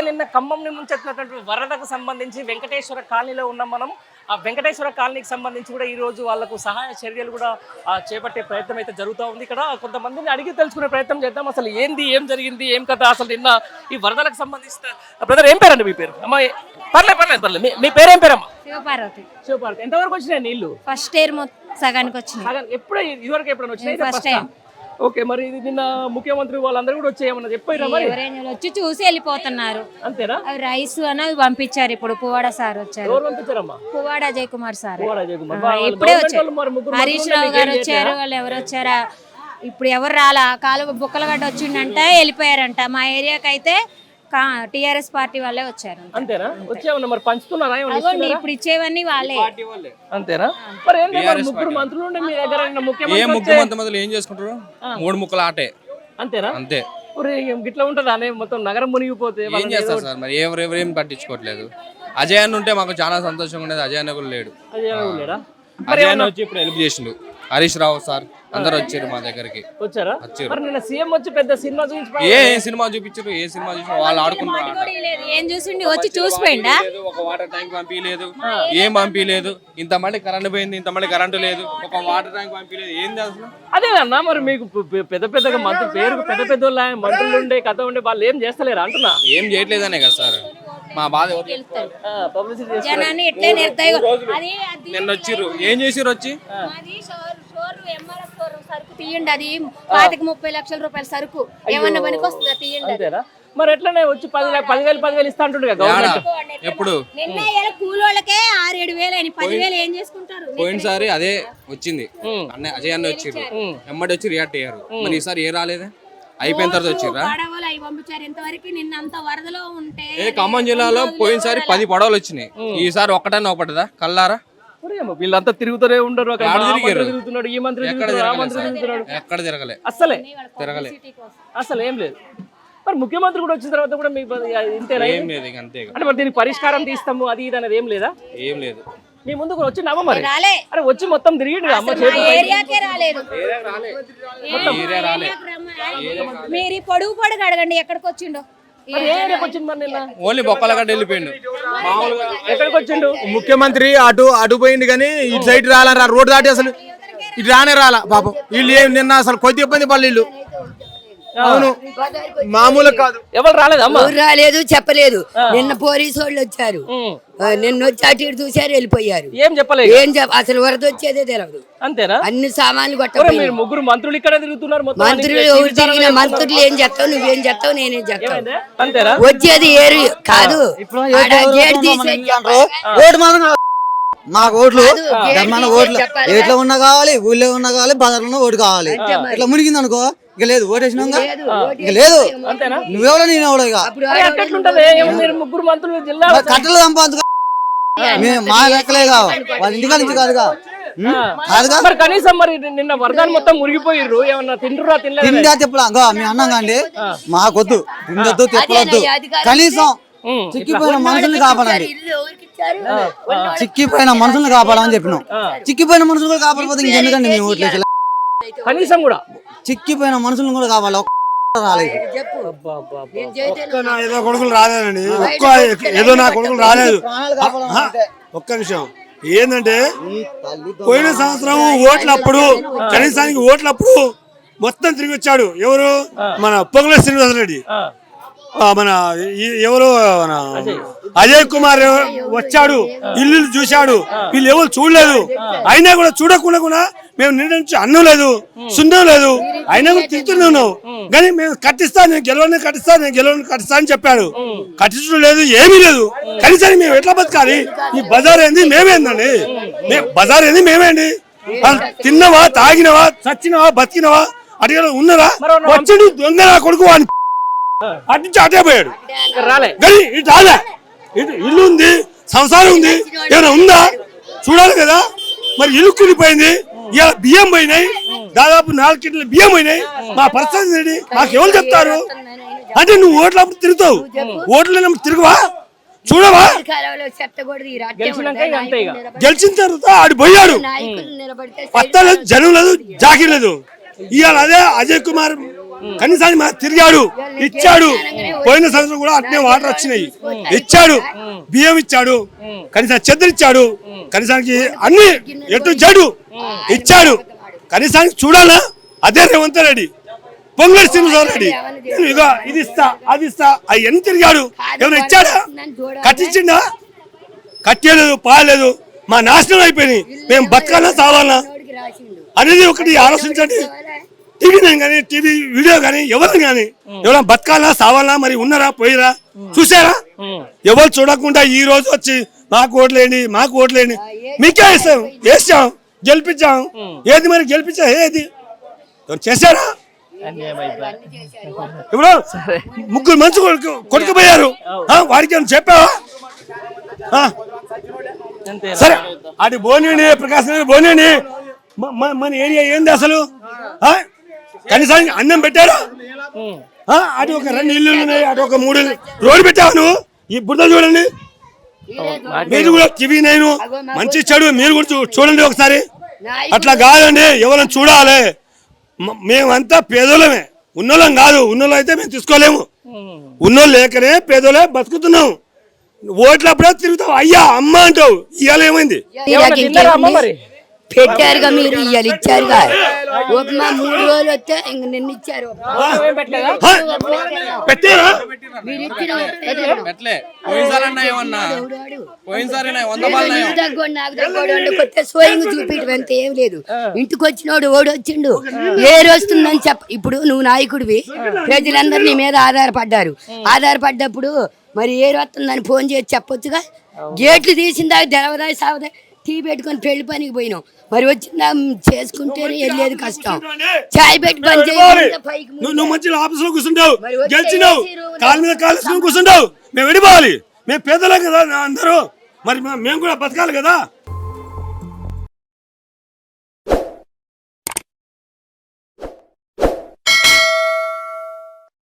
నిన్న ఖమ్మం నుంచి వచ్చినటువంటి వరదకు సంబంధించి వెంకటేశ్వర కాలనీలో ఉన్నాం మనం. ఆ వెంకటేశ్వర కాలనీకి సంబంధించి కూడా ఈ రోజు వాళ్ళకు సహాయ చర్యలు కూడా చేపట్టే ప్రయత్నం అయితే జరుగుతూ ఉంది. ఇక్కడ కొంతమందిని అడిగి తెలుసుకునే ప్రయత్నం చేద్దాం. అసలు ఏంది ఏం జరిగింది ఏం కథ? అసలు నిన్న ఈ వరదలకు సంబంధించిన బ్రదర్ ఏం పేరండి మీ పేరు? అమ్మా పర్లేదు పర్లేదు పర్లేదు. మీ- పేరు ఏం పేరమ్మా శివపార్వతి. శివపార్క్ ఎంతవరకు వచ్చినాయి నీళ్ళు? ఫస్ట్ ఇయర్ సగానికి వచ్చినాయి. ఎప్పుడే ఇదివరకు ఎప్పుడైనా వచ్చినాయి? first time. ఓకే మరి ఇది నిన్న ముఖ్యమంత్రి వాళ్ళందరూ కూడా వచ్చి ఏమన్నా చెప్పారా మరి? ఎవరైనా వచ్చి చూసి వెళ్ళిపోతున్నారు. అంతేనా? అవి రైస్ అనేది పంపించారు ఇప్పుడు పువ్వాడ సార్ వచ్చారు. ఎవరు పంపించారమ్మా? పువ్వాడ అజయ్ కుమార్ సార్. పువ్వాడ అజయ్ కుమార్. ఆ, వాళ్ళు ఇప్పుడే వచ్చారు. వాళ్ళు మరి ముగ్గురు హరీష్ రావు గారు వచ్చారు? వాళ్ళు ఎవరు వచ్చారా? ఇప్పుడు ఎవరు రాలా? కాలువ బుక్కలగడ్డ వచ్చిందంట వెళ్ళిపోయారంట. మా ఏరియాకి అయితే టిఆర్ఎస్ పార్టీ వాళ్ళే వచ్చారు అంతేనా? వచ్చేమన్నా మరి పంచుతున్నారా? ఇప్పుడు ఇచ్చేవన్నీ వాళ్ళే. అంతేనా? మరి ఏంటి మరి ముగ్గురు మంత్రులు ఉండే మీ దగ్గర ఏ ముఖ్యమంత్రి ముగ్గు వచ్చే- మొదలు ఏం చేసుకుంటారు? మూడు ముక్కలు ఆటే. అంతేనా? అంతే. ఒరే, ఏం గిట్లా ఉంటుందా? అనే మొత్తం నగరం మునిగిపోతే ఏం వాళ్ళని చేస్తారు సార్ మరి? ఎవరు ఎవరేం పట్టించుకోవట్లేదు. అజయ్ అన్న ఉంటే మాకు చాలా సంతోషంగా ఉండేది. అజయ్ అన్న కూడా లేడు. అది? అజయ్ అన్న వచ్చి ఇప్పుడు హెల్ప్ చేసిండు. హరీష్ రావు సార్ అందరు వచ్చారు మా దగ్గరికి. వచ్చారా? వచ్చారు. మరి నిన్న సీఎం వచ్చి పెద్ద సినిమా చూపించి ఏ ఏ సినిమా చూపించారు? ఏ సినిమా చూసి వాళ్ళు ఆడుకుంటారు ఆట. లేదు. ఏం చూసిండి? వచ్చి చూసిపోయిండా? లేదు, ఒక వాటర్ ట్యాంక్ పంపించలేదు ఏం పంపించలేదు ఇంత మళ్ళీ కరెంట్ పోయింది ఇంత మళ్ళీ కరెంటు లేదు ఒక వాటర్ ట్యాంక్ పంపించలేదు అసలు? అదే అన్న మరి మీకు పె- పె- పెద్ద పెద్దగా మంత్రి పేరు పెద్ద పెద్ద వాళ్ళ మంత్రులు ఉండే కథ ఉండే వాళ్ళు ఏం చేస్తలేరు అంటున్నా? ఏం చేయట్లేదనే కదా సార్. మా బాధ ఎవరు పబ్లిసిటీ జనాన్ని ఎట్లే నిర్దయ అది అది నిన్న వచ్చిర్రు ఏం చేసిర్రు వచ్చి? మాది సరుకు తీయండి అది. పాతిక ముప్పై లక్షల రూపాయల సరుకు. ఏమన్నా పనికి వస్తుందా? తీయండి. అంతేనా? మరి ఎట్లనే వచ్చి పది పదివేలు పదివేలు ఇస్తా అంటుండే? గవర్నమెంట్ ఎప్పుడు? నిన్న ఇలా కూలోళ్ళకే ఆరు ఏడు వేలు అని పదివేలు ఏం చేసుకుంటారు? పోయినసారి అదే వచ్చింది. అన్న అజయ్ అన్న వచ్చిర్రు. ఎమ్మడి వచ్చి రియాక్ట్ అయ్యారు. మరి ఈసారి ఏ రాలేదే? అయిపోయిన తర్వాత వచ్చిర్రా? పడవలు అవి పంపించారు. ఇంతవరకు నిన్న అంత వరదలో ఉంటే ఏ ఖమ్మం జిల్లాలో పోయినసారి పది పడవలు వచ్చినాయి. ఈసారి ఒక్కటన్నా ఒకటిదా? కల్లారా ఒరేయమ్మ, వీళ్ళంతా తిరుగుతూనే ఉండరు. అక్కడ ఆ మంత్రి. తిరుగుతున్నాడు ఈ మంత్రి ఎక్కడ తిరుగుతున్నాడు ఆ తిరగలే మంత్రి సార్. తిరుగుతున్నాడు. ఎక్కడ తిరగలే? అసలు ఏం లేదు. మరి ముఖ్యమంత్రి కూడా వచ్చిన తర్వాత కూడా మీకు ఇంతేనా ఏం లేదు ఇక అంతే ఇక. అంటే మరి దీనికి పరిష్కారం తీస్తాము అది ఇది అనేది ఏం లేదా? ఏం లేదు. మీ ముందుకు వచ్చి నమ్మ మరి. రాలే. అరే వచ్చి మొత్తం తిరిగి అమ్మ మా చేతులు ఏరియాకే రాలేదు. మీరు ఈ పొడుగు పొడుగు అడగండి ఎక్కడికి వచ్చిండో. ఓన్లీ బొక్కల గడ్డ వెళ్ళిపోయిండు. మామూలుగా ఎక్కడికి వచ్చిండు? ముఖ్యమంత్రి అటు అటు పోయింది కానీ ఇటు సైడ్ రాలరా రోడ్డు దాటి అసలు ఇటు రానే రాలా పాపం. వీళ్ళు ఏం నిన్న అసలు కొద్ది ఇబ్బంది పడలేదు అవును. మామూలు కాదు. ఎవరు రాలేదు అమ్మ? ఊరు రాలేదు చెప్పలేదు. నిన్న పోలీసు వాళ్ళు వచ్చారు. నిన్న వచ్చి అటు ఇటు చూశారు వెళ్ళిపోయారు. ఏం చెప్పలేదు? ఏం చెప్ అసలు వరద వచ్చేదే తెలియదు అంతేనా? అన్ని సామాన్లు మీరు ముగ్గురు మంత్రులు ఇక్కడ తిరుగుతున్నారు మంత్రులు ఎవరు తిరిగిన మంత్రులు ఏం చేస్తావు నువ్వేం చేస్తావు నేనేం చేస్తావు ఏమైంది? అంతేనా? వచ్చేది ఏరు కాదు. మాకు ఓట్లు ఓట్లు. ఎట్లా ఉన్నా కావాలి ఊళ్ళో ఉన్నా కావాలి బజార్లో ఓటు కావాలి. ఇట్లా మునిగింది అనుకో ఇక లేదు ఓటు వేసినాక ఇక లేదు. ఇక అట్లెట్లుంటది? ఏమో మీరు ముగ్గురు మంత్రులు జిల్లా కట్టలు మేము మా లెక్కలే కావు. వాళ్ళ ఇంటికాడ నుంచి కాదుగా. మరి కనీసం మరి నిన్న మొత్తం మునిగిపోయిర్రు ఏమన్నా తింటురా తినలేదు? తిండా తిప్పలా అంగో మీ అన్నం కండి. మాకొద్దు. తిండొద్దు తిప్పలొద్దు కనీసం చిక్కిపోయిన మనుషుల్ని కాపాడండి. చిక్కిపోయిన మనుషుల్ని కాపాడమని చెప్పినాం. చిక్కిపోయిన మనుషులు కూడా కాపాడకపోతే ఇంకెందుకండి మేము ఓట్లు వేసేలా? కనీసం కూడా. చిక్కిపోయిన మనుషులను కూడా కావాలి. రాలేదు. నా ఏదో కొడుకులు రాలేదండి. ఒక్క ఏదో నా కొడుకులు రాలేదు. ఒక్క నిమిషం. ఏంటంటే పోయిన సంవత్సరం ఓట్లప్పుడు కనీసానికి ఓట్లప్పుడు మొత్తం తిరిగి వచ్చాడు. ఎవరు? మన పొంగుల శ్రీనివాస రెడ్డి మన ఎవరు? మన అజయ్ కుమార్ వచ్చాడు ఇల్లు చూశాడు వీళ్ళు ఎవరు చూడలేదు. అయినా కూడా చూడకుండా కూడా మేము నుంచి అన్నం లేదు సున్నం లేదు. అయినా కూడా తింటున్నాను కానీ మేము కట్టిస్తా నేను గెలవని కట్టిస్తా నేను గెలవని కట్టిస్తా అని చెప్పాడు. కట్టించడం లేదు ఏమీ లేదు. కనీసం మేము ఎట్లా బతకాలి? ఈ బజార్ ఏంది? మేమేందండి? బజార్ ఏంది? మేమేండి తిన్నవా తాగినవా చచ్చినవా బతికినవా? అడిగిన ఉన్నారా? వచ్చిండు దొంగ నా కొడుకు వాడిని అటు నుంచి అటే పోయాడు. రాలే. రాలే. ఇల్లు ఉంది సంసారం ఉంది ఏమైనా ఉందా? చూడాలి కదా. మరి ఇల్లు కూలిపోయింది ఇలా బియ్యం పోయినాయి దాదాపు నాలుగు కింటల బియ్యం పోయినాయి. మా పరిస్థితి ఏంటి? మాకు ఎవరు చెప్తారు? అంటే నువ్వు ఓట్లప్పుడు తిరుగుతావు. ఓట్లు తిరుగువా? చూడవా? గెలిచిన తర్వాత ఆడు పోయాడు. పత్త లేదు జనం లేదు జాకీ లేదు. ఇవాళ అదే అజయ్ కుమార్ కనీసానికి మా తిరిగాడు ఇచ్చాడు. పోయిన సంవత్సరం కూడా అట్నే వాటర్ వచ్చినాయి. ఇచ్చాడు బియ్యం ఇచ్చాడు కనీసం చెద్దరు ఇచ్చాడు. కనీసానికి అన్ని ఎటు జడు ఇచ్చాడు. కనీసానికి చూడాలా? అదే రేవంత్ రెడ్డి. పొంగల్ రెడ్డి. ఇది ఇస్తా అది ఇస్తా అవి ఎన్ని తిరిగాడు? ఏమైనా ఇచ్చాడా? కట్టించిండా? కట్టేలేదు పాలేదు మా నాశనం అయిపోయినాయి. మేము బతకాలా సావాలా? అనేది ఒకటి ఆలోచించండి. టీవీ కానీ టీవీ వీడియో కానీ ఎవరు కానీ ఎవరైనా బతకాలా సావాలా మరి ఉన్నారా పోయిరా? చూసారా? ఎవరు చూడకుండా ఈ రోజు వచ్చి మాకు ఓట్లేండి మాకు ఓట్లేండి. మీకే వేస్తాం వేసాం గెలిపించాం ఏది మరి గెలిపించా ఏది? చేశారా? ఇప్పుడు ముగ్గురు మంచి కొడుకు కొడుకుపోయారు. ఆ, వాడికి ఏమైనా చెప్పావా? సరే అది బోనేని ప్రకాశం మ- మన ఏరియా ఏంది అసలు? ఆ? కనీసం అన్నం పెట్టారు? ఆ, అటు ఒక రెండు ఇల్లు ఉన్నాయి అటు ఒక మూడు. రోడ్డు పెట్టావు నువ్వు? ఈ బుద్ధ చూడండి. మీరు కూడా టీవీ నేను. మంచి చెడు మీరు కూడా చూడండి ఒకసారి. అట్లా కాదండి ఎవరైనా చూడాలి. మేమంతా పేదోళ్ళమే. ఉన్నోళ్ళం కాదు ఉన్నోళ్ళు అయితే మేము తీసుకోలేము. ఉన్నోళ్ళు లేకనే పేదోళ్ళే బతుకుతున్నాం. ఓట్లప్పుడే తిరుగుతావు. అయ్యా అమ్మ అంటావు. ఇవాళ ఏమైంది? పెట్టారుగా మీరు ఇయ్యాలి ఇచ్చారుగా. ఉప్మా మూడు రోజులు వస్తే ఇంక నిన్న ఇచ్చారు? పెట్టారా మీరు ఇచ్చిన సోయింగ్ చూపించడం అంత ఏం లేదు. ఇంటికి వచ్చినోడు ఓడి వచ్చిండు? ఏ వస్తుందని చెప్ప ఇప్పుడు నువ్వు నాయకుడివి. ప్రజలందరూ నీ మీద ఆధారపడ్డారు. ఆధారపడ్డప్పుడు మరి ఏ వస్తుందని ఫోన్ చేసి చెప్పొచ్చుగా? గేట్లు తీసిందాక తెలవదా సావదా టీ పెట్టుకొని పెళ్ళి పనికి పోయినాం మరి వచ్చిందా? చేసుకుంటేనే వెళ్ళేది కష్టం. చాయ్ పెట్టి పని నువ్వు నువ్వు మంచి ఆఫీస్లో కూర్చుంటావు. గెలిచినావు. కాలు మీద కాలు మేము వెళ్ళిపోవాలి. మేము పేదలే కదా అందరూ. మరి మేము కూడా బతకాలి కదా.